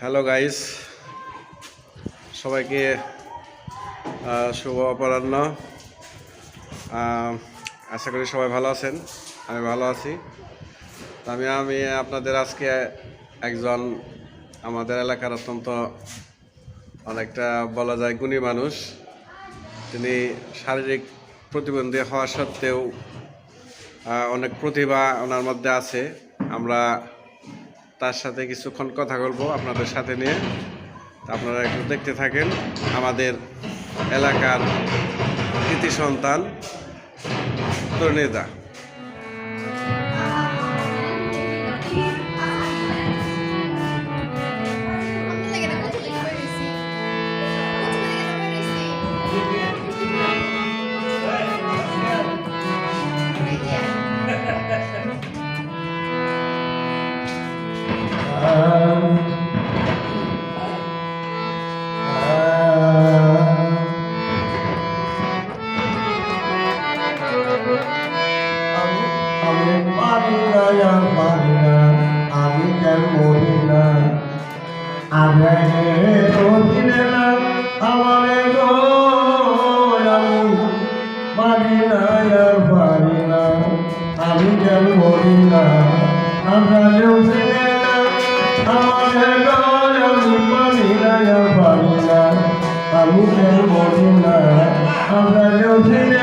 Hello guys সবাইকে শুভ অপরাহ্ন। আশা করি সবাই ভালো আছেন। আমি ভালো আছি। আমি আমি আপনাদের আজকে একজন আমাদের এলাকার অত্যন্ত অনেকটা বলা যায় গুণী মানুষ। তিনি শারীরিক প্রতিবন্ধী হওয়া সত্ত্বেও অনেক প্রতিভা ওনার মধ্যে আছে। আমরা তার সাথে কিছুক্ষণ কথা বলব আপনাদের সাথে নিয়ে। আপনারা একটু দেখতে থাকেন আমাদের এলাকার কৃতি সন্তান তরুণীদা আমি পারি না, আর পারি না, আমি কেন মরি না? আগে রোজিনে না, আমারে আমি পারি না, আর পারি না, আমি কেন মরি না? আমরা রোজিনে না, আমারে আমি পারি আমি কেন মরি না? আমরা রোজিনে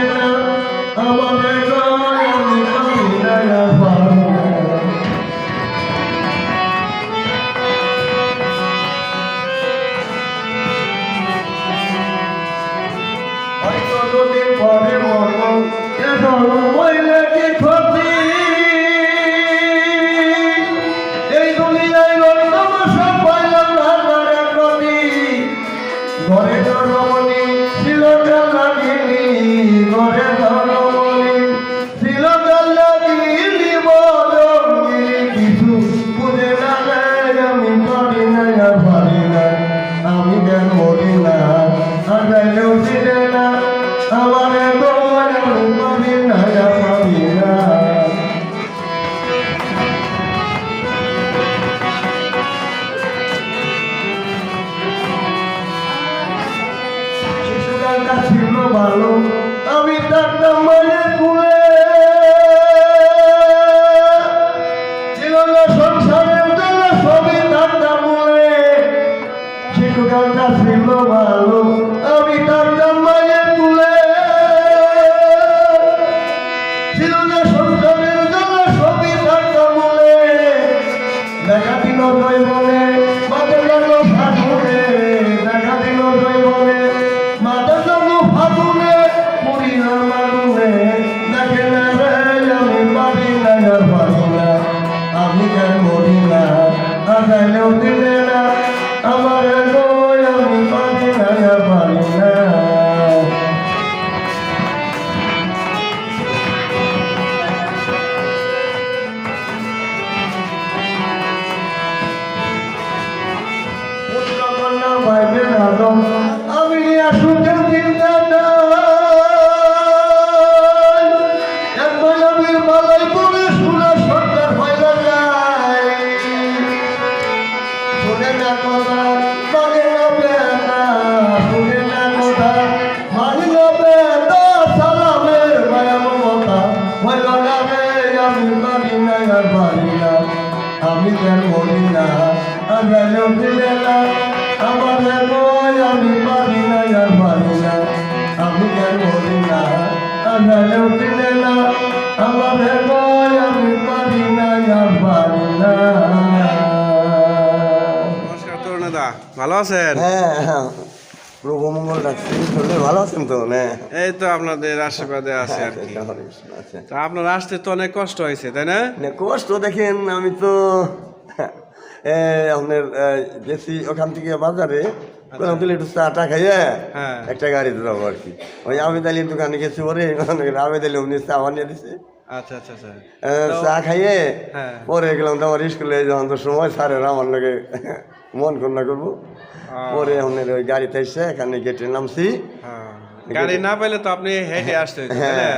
ধর্মমণি ছিল লাগিনি ঘরে ধর্মমণি ছিল লাগিনি বদঙ্গিনি, কিছু বুঝে না আমি পারি না, আর পারি না। আমি কেন মরি না? আমার তোমার আমি না আমি কেন মরি না। গেলেও দিলে না আমার নয় আমি পারি না আর পারি না। আমি কেন মরি না গেলেও দিলে না আমার নয় আমি পারি না আর পারি না। ভালো আছেন? হ্যাঁ হ্যাঁ। প্রভু মঙ্গল রাখছি চলে ভালো আছেন তো না? এই তো আপনাদের আশীর্বাদে আছে আর কি। আচ্ছা। তা আপনার আসতে তো অনেক কষ্ট হয়েছে তাই না? কষ্ট দেখেন আমি তো আপনার গেছি ওখান থেকে বাজারে একটু চা টা খাইয়ে হ্যাঁ। একটা গাড়ি ধরাবো আর কি। ওই আবেদ আলীর দোকানে গেছি ওরে আবেদ আলী অমনি চা বানিয়ে দিছে। আচ্ছা আচ্ছা আচ্ছা। চা খাইয়ে হ্যাঁ। পরে গেলাম তো আমার স্কুলে যখন তো সময় স্যারের আমার লোকে মন কন্যা করব। পরে আপনার ওই গাড়িতে এসে এখানে গেটে নামছি। হ্যাঁ গাড়ি না পেলে তো আপনি হেঁটে আসতে হইতো, হ্যাঁ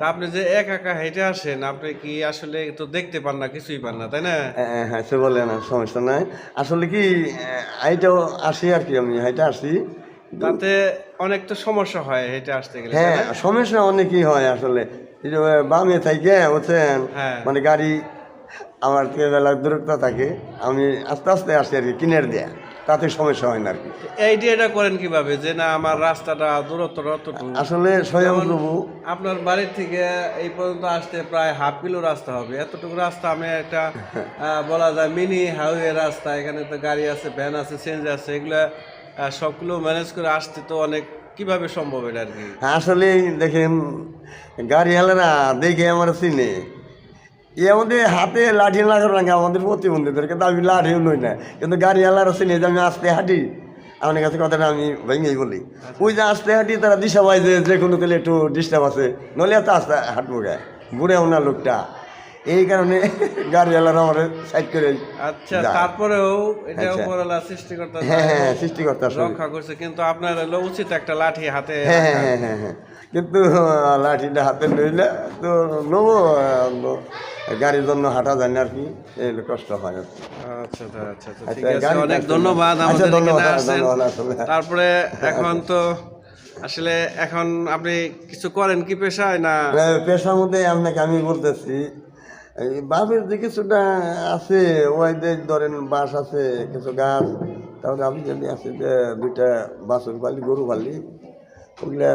তা আপনি যে এক একা হেঁটে আসেন আপনি কি আসলে তো দেখতে পান না কিছুই পান না তাই না? হ্যাঁ হ্যাঁ সে বলে না সমস্যা নাই। আসলে কি হাইটাও আসি আর কি আমি হাইটা আসি। তাতে অনেক তো সমস্যা হয় হেঁটে আসতে গেলে হ্যাঁ সমস্যা অনেকই হয় আসলে। বামে থাকে হ্যাঁ। মানে গাড়ি আমার থেকে বেলা দূরত্ব থাকে আমি আস্তে আস্তে আসি আর কি কিনের দেয়া। তাতে সমস্যা হয় না আর কি। এইটি এটা করেন কীভাবে? যে না আমার রাস্তাটা দূরত্ব অতটুকু। আসলে স্বয়ং প্রভু আপনার বাড়ির থেকে এই পর্যন্ত আসতে প্রায় হাফ কিলো রাস্তা হবে। এতটুকু রাস্তা আমি একটা বলা যায় মিনি হাইওয়ে রাস্তা। এখানে তো গাড়ি আছে ভ্যান আছে চেঞ্জ আছে এগুলো সবগুলো ম্যানেজ করে আসতে তো অনেক কীভাবে সম্ভব এটা আর কি? আসলে দেখেন গাড়িওয়ালারা দেখে আমার চিনে। এ আমাদের হাতে লাঠি লাগার রাখে আমাদের প্রতিবন্ধীদের কিন্তু আমি লাঠিও নই না। কিন্তু গাড়িওয়ালারা চিনে যে আমি আস্তে হাঁটি আমার কাছে কথাটা আমি ভেঙেই বলি। ওই যে আস্তে হাঁটি তারা দিশা পায় যে যে কোনো তাহলে একটু ডিস্টার্ব আছে নলে এত আস্তে হাঁটবো গায়ে বুড়েও না লোকটা। এই কারণে গাড়িওয়ালারা আমার সাইড করে আচ্ছা। তারপরেও এটা আচ্ছা। উপরওয়ালা সৃষ্টিকর্তা হ্যাঁ হ্যাঁ সৃষ্টিকর্তা রক্ষা করছে কিন্তু আপনার হলো উচিত একটা লাঠি হাতে হ্যাঁ হ্যাঁ হ্যাঁ হ্যাঁ কিন্তু লাঠিটা হাতে নইলে তো নেব গাড়ির জন্য হাঁটা যায় না আর কি এই কষ্ট হয় আচ্ছা আচ্ছা আচ্ছা ঠিক আছে অনেক ধন্যবাদ আমাদের। তারপরে এখন তো আসলে এখন আপনি কিছু করেন কি পেশায় না? পেশার মধ্যে আপনাকে আমি বলতেছি বাপের যে কিছুটা আছে ওই ধরেন বাস আছে কিছু গাছ তাহলে আমি যদি আছে যে দুইটা বাছুর বালি গরু বালি ওগুলা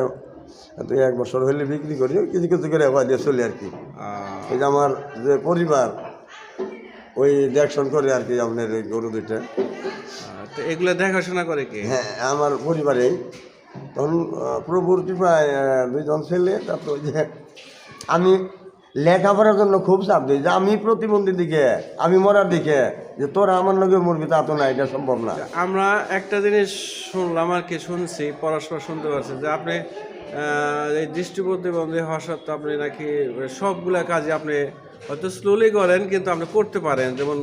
দুই এক বছর হলে বিক্রি করি কিছু কিছু করে ওই দিয়ে চলি আর কি। এই যে আমার যে পরিবার ওই দেখশন করে আর কি আপনার ওই গরু দুইটা। তো এগুলো দেখাশোনা করে কি? হ্যাঁ আমার পরিবারে। তখন প্রভুর কৃপায় দুইজন ছেলে তারপর ওই যে আমি লেখাপড়ার জন্য খুব চাপ দিই। যে আমি প্রতিবন্ধী দিকে আমি মরার দিকে যে তোরা আমার লগে মরবি তা তো না এটা সম্ভব না। আমরা একটা জিনিস শুনলাম আর কি শুনছি পরস্পর শুনতে পারছি যে আপনি এই দৃষ্টি প্রতিবন্ধী হওয়া সত্ত্বেও আপনি নাকি সবগুলা কাজে আপনি হয়তো স্লোলি করেন কিন্তু আপনি করতে পারেন। যেমন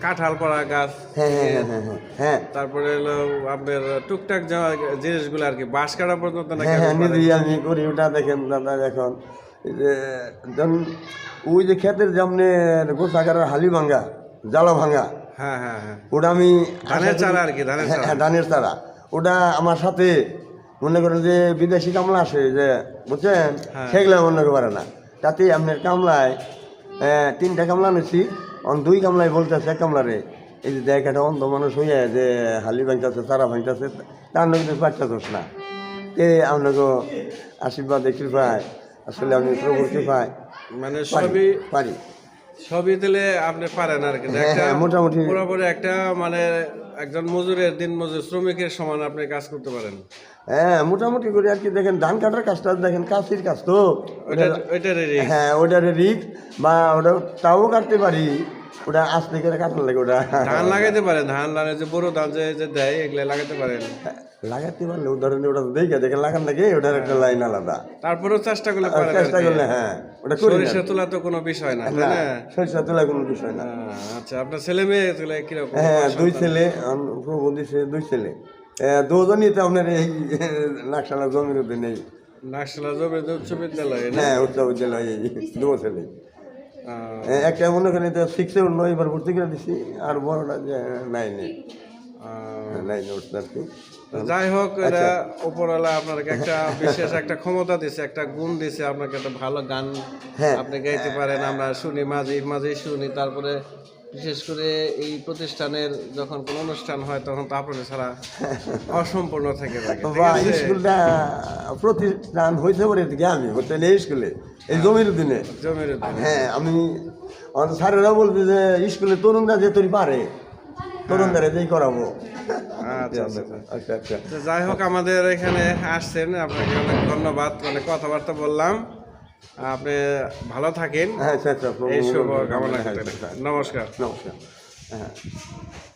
কাঁঠাল পাড়া গাছ হ্যাঁ হ্যাঁ হ্যাঁ হ্যাঁ তারপরে হলো আপনার টুকটাক যা জিনিসগুলো আর কি বাঁশ কাটা পর্যন্ত আমি করি ওটা দেখেন দাদা এখন। যখন ওই যে ক্ষেতের যেমন গোসাগারের হালি ভাঙ্গা জ্বালা ভাঙ্গা হ্যাঁ হ্যাঁ হ্যাঁ। ওটা আমি ধানের চারা আর কি, ধানের চারা। ধানের চারা। ওটা আমার সাথে মনে করেন যে বিদেশি কামলা আসে যে বুঝছেন? হ্যাঁ। সেগুলো মনে পারে না। তাতে আপনার কামলায় তিনটা কামলা নিছি অন দুই কামলায় বলতেছে এক কামলারে এই যে দেখ একটা অন্ধ মানুষ হইয়া যে হালি ভাঙতেছে চারা ভাঙতেছে তার নদীতে বাচ্চা দোষ না। এ আপনাকে আশীর্বাদ কৃপায় আসলে আপনি প্রভুর কৃপায় মানে পারি। সবই দিলে আপনি পারেন আর কি। হ্যাঁ, একটা হ্যাঁ, মোটামুটি। পুরোপুরি একটা মানে একজন মজুরের দিন মজুর শ্রমিকের সমান আপনি কাজ করতে পারেন। হ্যাঁ মোটামুটি করে আর কি দেখেন ধান কাটার কাজটা দেখেন কাশির কাজ তো। হ্যাঁ ওইটারে রিক বা ওটা তাও কাটতে পারি। ওটা আস্তে করে কাটার লাগে ওটা? ধান লাগাইতে পারেন ধান যে বড় ধান যে যে দেয় এগুলো লাগাইতে পারেন লাগাতে পারলে ধরেন ওটা দেখে দেখে লাগান লাগে ওটার একটা লাইন আলাদা। তারপরেও চেষ্টা করলে আর চেষ্টা করলে হ্যাঁ ওটা করি সরিষা তোলা তো কোনো বিষয় না সরিষা তোলা কোনো বিষয় না। আচ্ছা আপনার ছেলে মেয়ে কীরকম? হ্যাঁ দুই ছেলে দুই ছেলে। দুজনই তো আপনার এই নাকশালা জমির নেই। নাকশালা জমি উচ্চ বিদ্যালয়ে? হ্যাঁ উচ্চ বিদ্যালয় ছেলে একটা মনে করেন তো সিক্সে উঠল এবার ভর্তি করে দিছি আর বড়টা যে নাইনে নাইনে উঠছে আর কি যাই হোক আচ্ছা। এটা উপরওয়ালা আপনাকে একটা বিশেষ একটা ক্ষমতা দিছে একটা গুণ দিছে আপনাকে একটা ভালো গান হ্যাঁ। আপনি গাইতে পারেন আমরা শুনি মাঝে মাঝে শুনি তারপরে বিশেষ করে এই প্রতিষ্ঠানের যখন কোনো অনুষ্ঠান হয় তখন তো আপনাদের ছাড়া অসম্পূর্ণ থেকে? স্কুলটা প্রতিষ্ঠান হয়েছে পরে থেকে আমি হতে এই স্কুলে এই জমির দিনে জমির। হ্যাঁ আমি স্যারেরা বলছে যে স্কুলে তরুণরা যে তুই পারে তরুণদের যেই করাবো আচ্ছা আচ্ছা আচ্ছা। আচ্ছা আচ্ছা যাই হোক আমাদের এখানে আসছেন আপনাকে অনেক ধন্যবাদ অনেক কথাবার্তা বললাম আপনি ভালো থাকেন। হ্যাঁ এই শুভ কামনা নমস্কার। নমস্কার। হ্যাঁ।